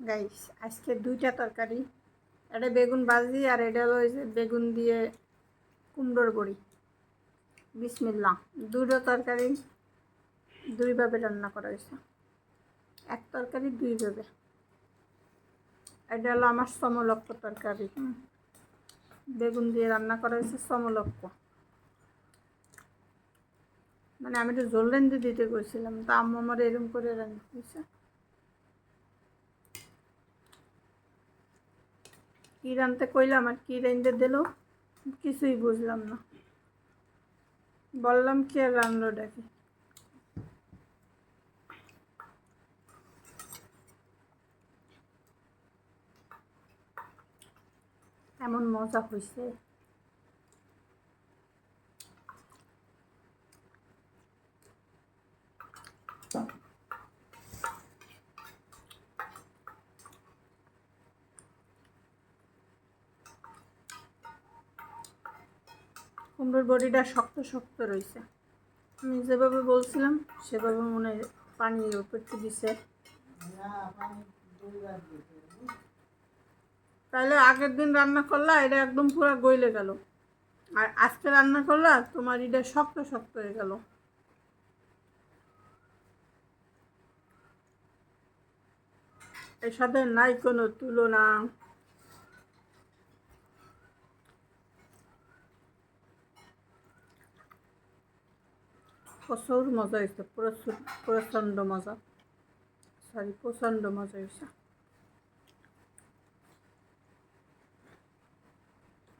Guys আজকে দুইটা তরকারি। এটা বেগুন ভাজি আর এটা হলো বেগুন দিয়ে কুমড়োর বড়ি। বিসমিল্লা দুটো তরকারি দুইভাবে রান্না করা হয়েছে। এক তরকারি দুইভাবে এটা হলো আমার সমলক্ষ তরকারি। বেগুন দিয়ে রান্না করা হয়েছে সমলক্ষ। মানে আমি তো জল দিতে কইছিলাম, তা আম্মু আমার এরকম করে রান্না দিয়েছে কী রানতে কইলাম আর কী রেঞ্জে দিল, কিছুই বুঝলাম না। বললাম কি আর রানলো ডাকি এমন মজা হয়েছে কুমড়োর বডিটা শক্ত শক্ত রয়েছে আমি যেভাবে বলছিলাম, সেভাবে মনে হয় পানি উপরতে দিছে। তাহলে আগের দিন রান্না করলা, এটা একদম পুরো গইলে গেল। আর আজকে রান্না করলা, তোমার এটা শক্ত শক্ত হয়ে গেল। এর সাথে নাই কোনো তুলনা। প্রচুর মজা হয়েছে প্রচুর, প্রচণ্ড মজা। সরি প্রচণ্ড মজা হয়েছে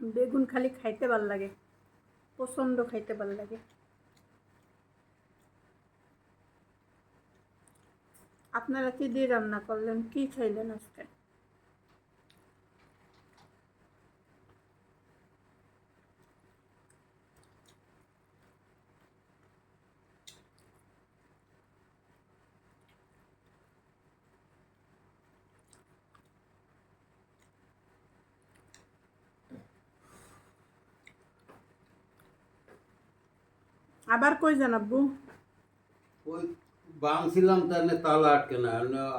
বেগুন খালি খাইতে ভালো লাগে, প্রচণ্ড খাইতে ভালো লাগে। আপনারা কি দিয়ে রান্না করলেন, কি খাইলেন আজকে? আবার কই যান আব্বু? ওই বাংছিলাম তার তালা আটকে না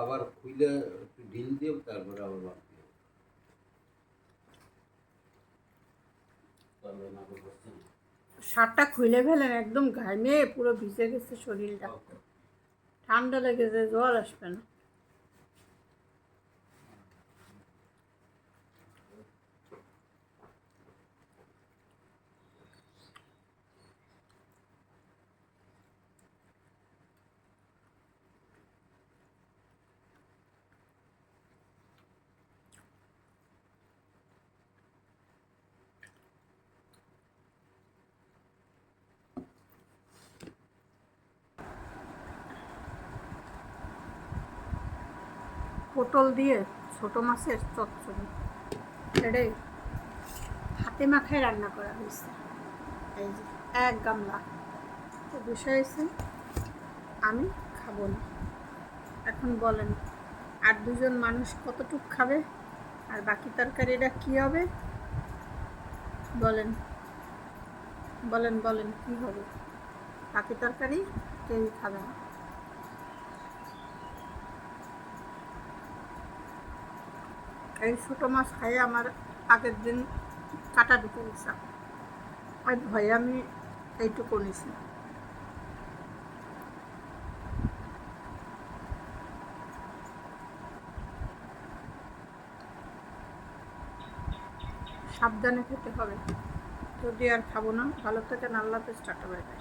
আবার একটু ঢিল দিয়ে তারপরে আবার বাংছি শার্টটা খুলে ফেলেন একদম ঘামে পুরো ভিজে গেছে শরীরটা। ঠান্ডা লেগেছে জ্বর আসবে না। পটল দিয়ে ছোট মাছের চচ্চড়ি। এটাই হাতে মাখায় রান্না করা হয়েছে। এই যে, এক গামলা। তো বিষয় হয়েছে, আমি খাব না। এখন বলেন, আর দুজন মানুষ কতটুক খাবে? আর বাকি তরকারিটা কী হবে? বলেন বলেন বলেন, কী হবে? বাকি তরকারি কেউই খাবে না। ছোটো মাছ খাইয়ে আমার আগের দিন কাটা ঢুকে গেছে ওই ভয়ে আমি এইটুকু নিছি। সাবধানে খেতে হবে। যদি আর খাব না, ভালো থেকে হাফেজ, টাটা, বাই বাই।